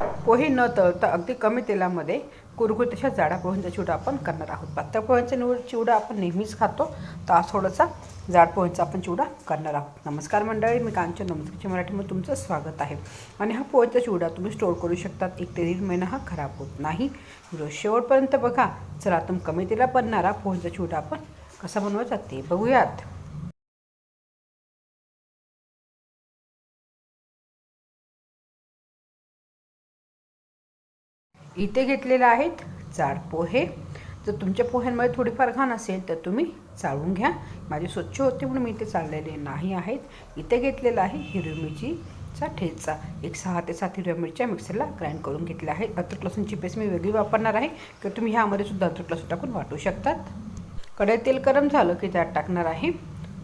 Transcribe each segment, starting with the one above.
पोहे न तळता अगदी कमी तेलामध्ये कुरकुरीत अशा जाडा पोह्यांचा चिवडा आपण करणार आहोत. पातळ पोह्यांचा निवड चिवडा आपण नेहमीच खातो तर आज थोडासा जाड पोह्यांचा आपण चिवडा करणार आहोत. नमस्कार मंडळी मी कांचन नमस्कारच्या मराठीमध्ये तुमचं स्वागत आहे. आणि हा पोह्यांचा चिवडा तुम्ही स्टोअर करू शकतात. एक ते दीड महिना हा खराब होत नाही. रोज शेवटपर्यंत बघा. चला तुम कमी तेला बनणारा पोह्यांचा चिवडा आपण कसा बनवायचा ते बघूयात. इथे घेतलेले आहेत जाड पोहे. जर तुमच्या पोह्यांमध्ये थोडीफार घाण असेल तर तुम्ही चाळून घ्या. माझे स्वच्छ होते म्हणून मी इथे चाललेले नाही आहेत. इथे घेतलेलं आहे हिरवी मिरचीचा ठेचा. एक सहा ते सात हिरव्या मिरच्या मिक्सरला ग्राइंड करून घेतल्या आहेत. अद्रक लसूणची पेस्ट मी वेगळी वापरणार आहे किंवा तुम्ही ह्यामध्ये सुद्धा अद्रक लसूण टाकून वाटू शकतात. कढईत तेल गरम झालं की त्यात टाकणार आहे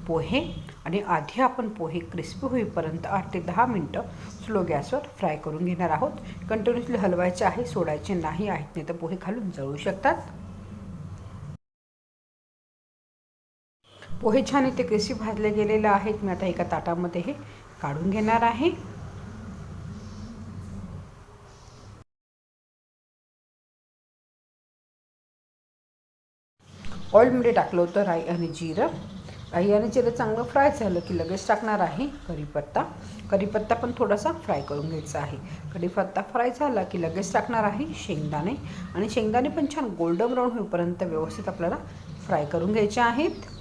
पोहे. आणि आधी आपण पोहे क्रिस्पी होईपर्यंत आठ ते दहा मिनटं स्लो गॅसवर फ्राय करून घेणार आहोत. कंटिन्युअसली हलवायचे आहे सोडायचे नाही आहेत नाही तर पोहे खालून जळू शकतात. पोहे छान इथे क्रिस्पी भाजले गेलेले आहेत. मी आता एका ताटामध्ये हे काढून घेणार आहे. ऑइलमध्ये टाकलं होतं राई आणि जिरं. आणि जिरं चांगलं फ्राय झालं की लगेच टाकणार आहे कढीपत्ता. कढीपत्ता पण थोडासा फ्राय करून घ्यायचा आहे. कढीपत्ता फ्राय झाला की लगेच टाकणार आहे शेंगदाणे. आणि शेंगदाणे पण छान गोल्डन ब्राऊन होईपर्यंत व्यवस्थित आपल्याला फ्राय करून घ्यायचे आहेत.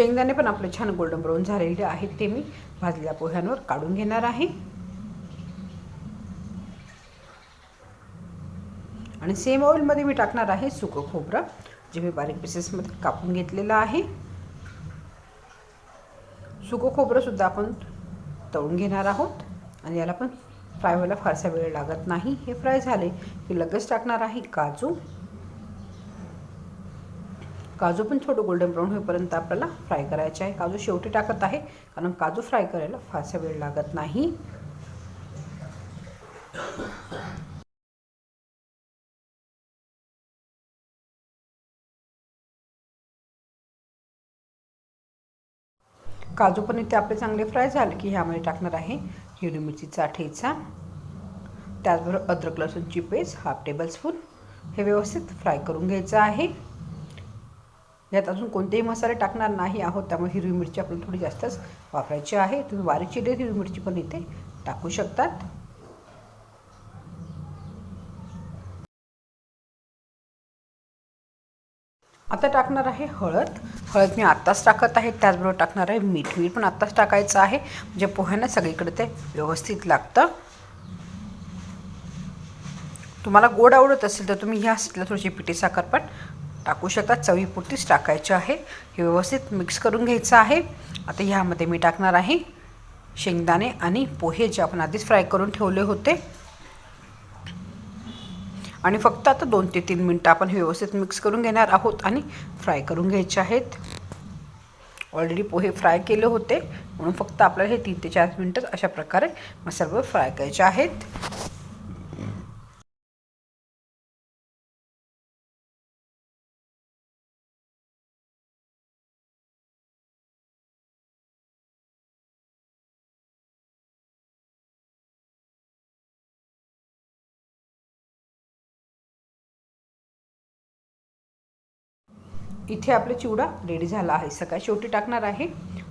शेंगदाणे पण आपले छान गोल्डन ब्राऊन झालेले आहेत ते मी भाजलेल्या पोह्यांवर काढून घेणार आहे. आणि सेम ऑइलमध्ये मी टाकणार आहे सुकं खोबरं जे मी बारीक पीसेसमध्ये कापून घेतलेलं आहे. सुकं खोबरंसुद्धा आपण तळून घेणार आहोत. आणि याला पण फ्राय व्हायला फारसा वेळ लागत नाही. हे फ्राय झाले की लगेच टाकणार आहे काजू. काजू पण थोडं गोल्डन ब्राऊन होईपर्यंत आपल्याला फ्राय करायचे आहे. काजू शेवटी टाकत आहे कारण काजू फ्राय करायला फारसा वेळ लागत नाही. काजू पण इथे आपले चांगले फ्राय झाले की ह्यामध्ये टाकणार आहे हिरवी मिरचीचा ठेचा त्याचबरोबर अद्रक लसूणची पेस्ट हाफ टेबल स्पून हे व्यवस्थित फ्राय करून घ्यायचं आहे. यात अजून कोणतेही मसाले टाकणार नाही आहोत त्यामुळे हिरवी मिरची आपल्याला थोडी जास्तच वापरायची आहे. तुम्ही बारीक चिरलेली हिरवी मिरची पण इथे टाकू शकतात. आता टाकणार आहे हळद. हळद मी आत्ताच टाकत आहे त्याचबरोबर टाकणार आहे मीठ. मीठ पण आत्ताच टाकायचं आहे. म्हणजे पोह्यांना सगळीकडे ते व्यवस्थित लागतं. तुम्हाला गोड आवडत असेल तर तुम्ही ह्या सिटला थोडीशी पिठी साखर पण टाकू शकता. चवीपुरतीच टाकायची आहे. हे व्यवस्थित मिक्स करून घ्यायचं आहे. आता ह्यामध्ये मी टाकणार आहे शेंगदाणे आणि पोहे जे आपण आधीच फ्राय करून ठेवले होते. आणि फक्त आता दोन ते तीन मिनटं आपण हे व्यवस्थित मिक्स करून घेणार आहोत आणि फ्राय करून घ्यायचे आहेत. ऑलरेडी पोहे फ्राय केले होते. म्हणून फक्त आपल्याला हे तीन ते चार मिनटं अशा प्रकारे मसाल्यावर फ्राय करायचे आहेत. इथे आपला चिवडा रेडी झाला आहे. सकाळी शेवटी टाकणार आहे.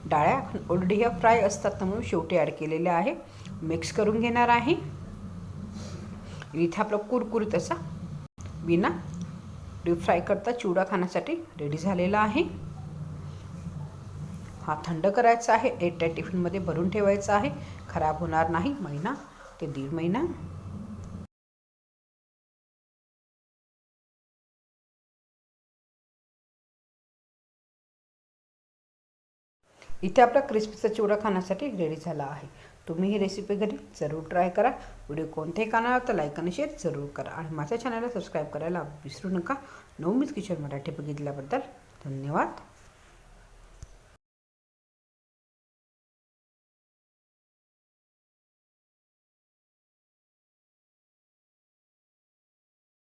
डाळ्या ऑलरेडी ह्या फ्राय असतात म्हणून शेवटी ॲड केलेल्या आहे. मिक्स करून घेणार आहे. इथे आपला कुरकुरीत असा बिना डीप फ्राय करता चिवडा खाण्यासाठी रेडी झालेला आहे. हा थंड करायचा आहे. एट टिफिनमध्ये भरून ठेवायचा आहे. खराब होणार नाही. महिना ते दीड महिना. इथे आपला क्रिस्पीचा चिवडा खाण्यासाठी रेडी झाला आहे. तुम्ही ही रेसिपी घरी जरूर ट्राय करा. व्हिडिओ कोणतेही कानाला तर लाईक आणि शेअर जरूर करा. आणि माझ्या चॅनलला सबस्क्राईब करायला विसरू नका. नवमीच किचन मराठी बघितल्याबद्दल धन्यवाद.